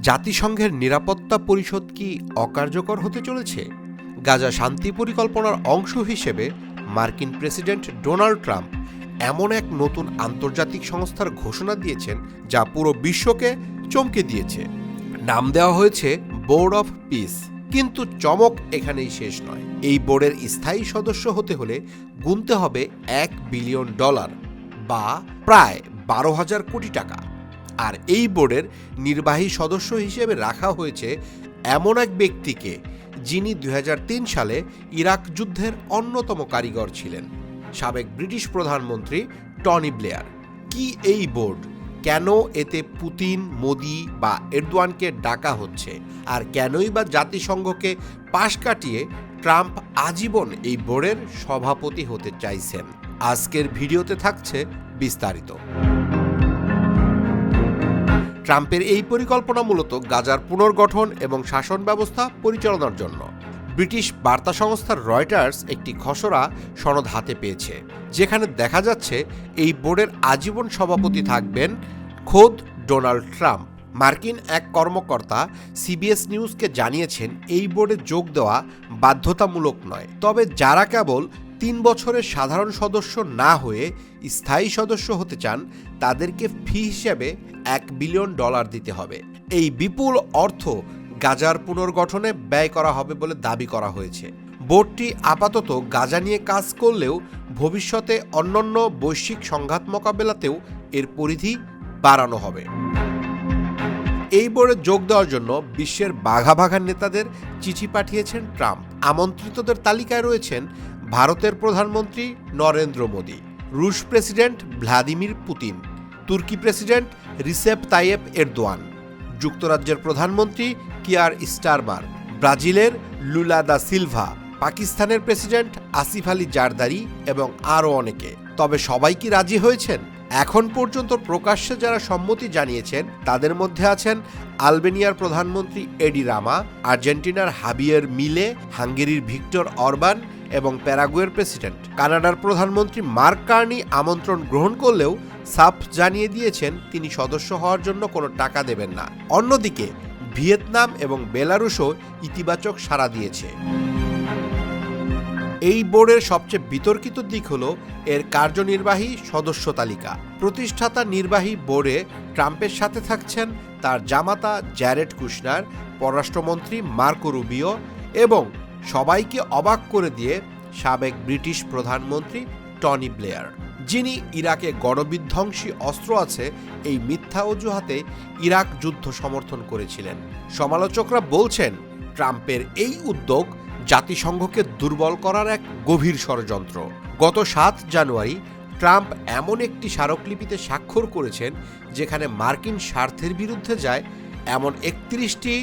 জাতিসংঘের নিরাপত্তা পরিষদ কি অকার্যকর হতে চলেছে? গাজা শান্তি পরিকল্পনার অংশ হিসেবে মার্কিন প্রেসিডেন্ট ডোনাল্ড ট্রাম্প এমন এক নতুন আন্তর্জাতিক সংস্থার ঘোষণা দিয়েছেন যা পুরো বিশ্বকে চমকে দিয়েছে। নাম দেওয়া হয়েছে বোর্ড অফ পিস। কিন্তু চমক এখানেই শেষ নয়। এই বোর্ডের স্থায়ী সদস্য হতে হলে গুনতে হবে এক বিলিয়ন ডলার বা প্রায় বারো হাজার কোটি টাকা। আর এই বোর্ডের নির্বাহী সদস্য হিসেবে রাখা হয়েছে এমন এক ব্যক্তিকে যিনি দুই হাজার তিন সালে ইরাক যুদ্ধের অন্যতম কারিগর ছিলেন। সাবেক ব্রিটিশ প্রধানমন্ত্রী টনি ব্লেয়ার। কি এই বোর্ড? কেন এতে পুতিন, মোদি বা এরদোয়ানকে ডাকা হচ্ছে? আর কেনই বা জাতিসংঘকে পাশ কাটিয়ে ট্রাম্প আজীবন এই বোর্ডের সভাপতি হতে চাইছেন? আজকের ভিডিওতে থাকছে বিস্তারিত। ট্রাম্পের এই পরিকল্পনা মূলত গাজার পুনর্গঠন এবং শাসন ব্যবস্থা পরিচালনার জন্য। ব্রিটিশ বার্তা সংস্থার রয়টার্স একটি খসড়া সনদ হাতে পেয়েছে, যেখানে দেখা যাচ্ছে এই বোর্ডের আজীবন সভাপতি থাকবেন খোদ ডোনাল্ড ট্রাম্প। মার্কিন এক কর্মকর্তা সিবিএস নিউজকে জানিয়েছেন, এই বোর্ডে যোগ দেওয়া বাধ্যতামূলক নয়। তবে যারা কেবল তিন বছরের সাধারণ সদস্য না হয়ে স্থায়ী সদস্য হতে চান, তাদেরকে ফি হিসেবে এক বিলিয়ন ডলার দিতে হবে। এই বিপুল অর্থ গাজার পুনর্গঠনে ব্যয় করা হবে বলে দাবি করা হয়েছে। বোর্ডটি আপাতত গাজা নিয়ে কাজ করলেও ভবিষ্যতে অন্যান্য বৈশ্বিক সংঘাত মোকাবেলাতেও এর পরিধি বাড়ানো হবে। এই বোর্ডে যোগ দেওয়ার জন্য বিশ্বের বাঘা বাঘা নেতাদের চিঠি পাঠিয়েছেন ট্রাম্প। আমন্ত্রিতদের তালিকায় রয়েছেন ভারতের প্রধানমন্ত্রী নরেন্দ্র মোদী, রুশ প্রেসিডেন্ট ভ্লাদিমির পুতিন, তুর্কি প্রেসিডেন্ট রিসেপ তাইয়েব এরদোয়ান, যুক্তরাজ্যের প্রধানমন্ত্রী কিয়ার স্টারমার, ব্রাজিলের লুলা দা সিলভা, পাকিস্তানের প্রেসিডেন্ট আসিফ আলী জারদারি এবং আরও অনেকে। তবে সবাই কি রাজি হয়েছেন? এখন পর্যন্ত প্রকাশ্যে যারা সম্মতি জানিয়েছেন, তাদের মধ্যে আছেন আলবেনিয়ার প্রধানমন্ত্রী এডি রামা, আর্জেন্টিনার হাবিয়ের মিলে হাঙ্গেরির ভিক্টর অরবান এবং প্যারাগুয়ের প্রেসিডেন্ট। কানাডার প্রধানমন্ত্রী মার্ক কার্নি আমন্ত্রণ গ্রহণ করলেও সাফ জানিয়ে দিয়েছেন তিনি সদস্য হওয়ার জন্য কোনো টাকা দেবেন না। অন্যদিকে, ভিয়েতনাম এবং বেলারুশও ইতিবাচক সাড়া দিয়েছে। এই বোর্ডের সবচেয়ে বিতর্কিত দিক হল এর কার্যনির্বাহী সদস্য তালিকা। প্রতিষ্ঠাতা নির্বাহী বোর্ডে ট্রাম্পের সাথে থাকছেন তার জামাতা জ্যারেড কুশনার, পররাষ্ট্রমন্ত্রী মার্কো রুবিও এবং সবাইকে অবাক করে দিয়ে সাবেক ব্রিটিশ প্রধানমন্ত্রী টনি ব্লেয়ার, যিনি ইরাকে গণবিধ্বংসী অস্ত্র আছে, এই মিথ্যা অজুহাতে ইরাক যুদ্ধ সমর্থন করেছিলেন। সমালোচকরা বলছেন, ট্রাম্পের এই উদ্যোগ জাতিসংঘকে দুর্বল করার এক গভীর ষড়যন্ত্র। গত সাত জানুয়ারি ট্রাম্প এমন একটি স্মারকলিপিতে স্বাক্ষর করেছেন, যেখানে মার্কিন স্বার্থের বিরুদ্ধে যায় এমন একত্রিশটি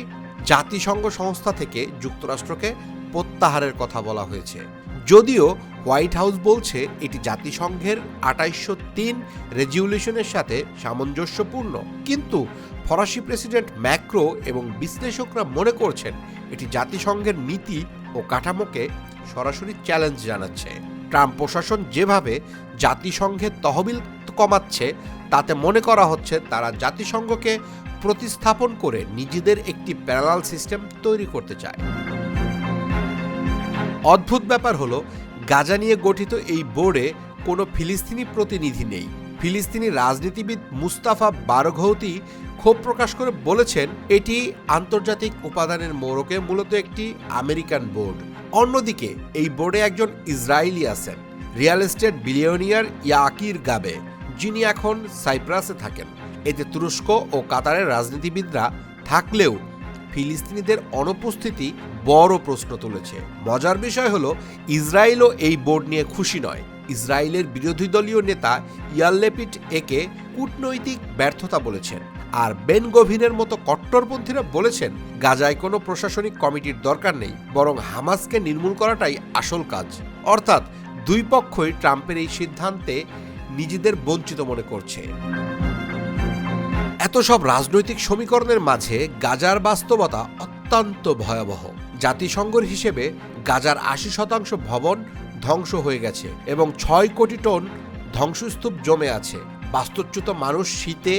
জাতিসংঘ সংস্থা থেকে যুক্তরাষ্ট্রকে প্রত্যাহারের কথা বলা হয়েছে। যদিও হোয়াইট হাউস বলছে এটি জাতিসংঘের আটাইশশো তিন রেজুলেশনের সাথে সামঞ্জস্যপূর্ণ। কিন্তু ফরাসি প্রেসিডেন্ট ম্যাক্রো এবং বিশ্লেষকরা মনে করছেন এটি জাতিসংঘের নীতি ও কাঠামোকে সরাসরি চ্যালেঞ্জ জানাচ্ছে। ট্রাম্প প্রশাসন যেভাবে জাতিসংঘের তহবিল কমাচ্ছে, তাতে মনে করা হচ্ছে তারা জাতিসংঘকে প্রতিস্থাপন করে নিজেদের একটি প্যারালাল সিস্টেম তৈরি করতে চায়। অদ্ভুত ব্যাপার হলো, গাজা নিয়ে গঠিত এই বোর্ডে কোনো ফিলিস্তিনি প্রতিনিধি নেই। ফিলিস্তিনি রাজনীতিবিদ মুস্তাফা বারঘৌতি ক্ষোভ প্রকাশ করে বলেছেন, এটি আন্তর্জাতিক উপাদানের মোড়কে মূলত একটি আমেরিকান বোর্ড। অন্যদিকে, এই বোর্ডে একজন ইসরায়েলি আছেন, রিয়েল এস্টেট বিলিয়নিয়ার ইয়াকির গাবে, যিনি এখন সাইপ্রাসে থাকেন। এতে তুরস্ক ও কাতারের রাজনীতিবিদরা থাকলেও ফিলিস্তিনিদের অনুপস্থিতি বড় প্রশ্ন তুলেছে। মজার বিষয় হলো, ইসরায়েলও এই বোর্ড নিয়ে খুশি নয়। ইসরায়েলের বিরোধী দলীয় নেতা ইয়াল্লেপিট একে কূটনৈতিক ব্যর্থতা বলেছেন। আর বেন গভিনের মতো কট্টরপন্থীরা বলেছেন, গাজায় কোনো প্রশাসনিক কমিটির দরকার নেই, বরং হামাসকে নির্মূল করাটাই আসল কাজ। অর্থাৎ দুই পক্ষই ট্রাম্পের এই সিদ্ধান্তে নিজেদের বঞ্চিত মনে করছে। এত সব রাজনৈতিক সমীকরণের মাঝে গাজার বাস্তবতা অত্যন্ত ভয়াবহ। জাতিসংঘের হিসেবে গাজার আশি শতাংশ ভবন ধ্বংস হয়ে গেছে এবং ছয় কোটি টন ধ্বংসস্তূপ জমে আছে। বাস্তুচ্যুত মানুষ শীতে,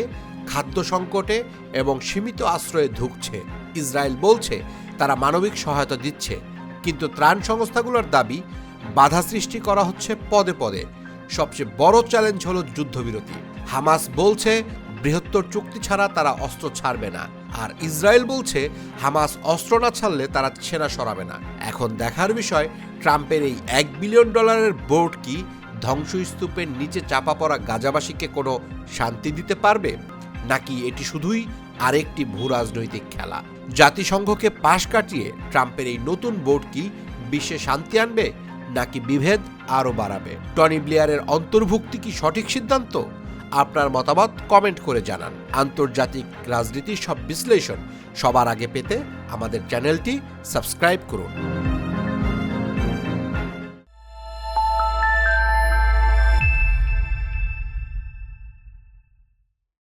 খাদ্য সংকটে এবং সীমিত আশ্রয়ে ধুঁকছে। ইসরায়েল বলছে, তারা মানবিক সহায়তা দিচ্ছে, কিন্তু ত্রাণ সংস্থাগুলোর দাবি, বাধা সৃষ্টি করা হচ্ছে পদে পদে। সবচেয়ে বড় চ্যালেঞ্জ হলো যুদ্ধবিরতি। হামাস বলছে বৃহত্তর চুক্তি ছাড়া তারা অস্ত্র ছাড়বে না। আর ইসরায়েল বলছে, হামাস অস্ত্র না ছাড়লে তারা সেনা সরাবে না। এখন দেখার বিষয়, ট্রাম্পের এই এক বিলিয়ন ডলারের বোর্ড কি ধ্বংসস্তূপের নিচে চাপা পড়া গাজাবাসীকে কোনো শান্তি দিতে পারবে? নাকি এটি শুধুই আরেকটি ভূ রাজনৈতিক খেলা? জাতিসংঘকে পাশ কাটিয়ে ট্রাম্পের এই নতুন বোর্ড কি বিশ্বে শান্তি আনবে, নাকি বিভেদ আরও বাড়াবে? টনি ব্লেয়ারের অন্তর্ভুক্তি কি সঠিক সিদ্ধান্ত? আপনার মতামত কমেন্ট করে জানান। আন্তর্জাতিক রাজনীতি সব বিশ্লেষণ সবার আগে পেতে আমাদের চ্যানেলটি সাবস্ক্রাইব করুন।